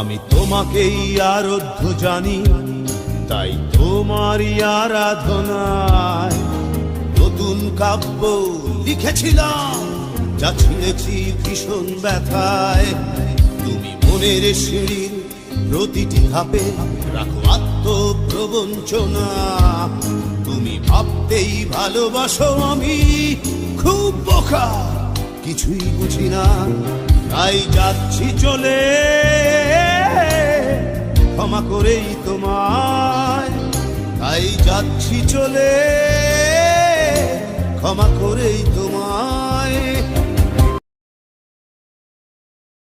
আমি তোমাকেই আরাধ্য জানি, তাই তোমারই আরাধনায় নতুন কাব্য লিখেছিলাম, যা ছিঁড়েছি ভীষণ ব্যথায়। তুমি মনের সিঁড়ির প্রতিটি ধাপে রাখো আত্মপ্রবঞ্চনা। তুমি ভাবতেই ভালোবাসো আমি, খুব বোকা, কিছুই বুঝি না, তাই যাচ্ছি চলে। করেই তোমায়। তাই যাচ্ছি চলে ক্ষমা করেই তোমায়।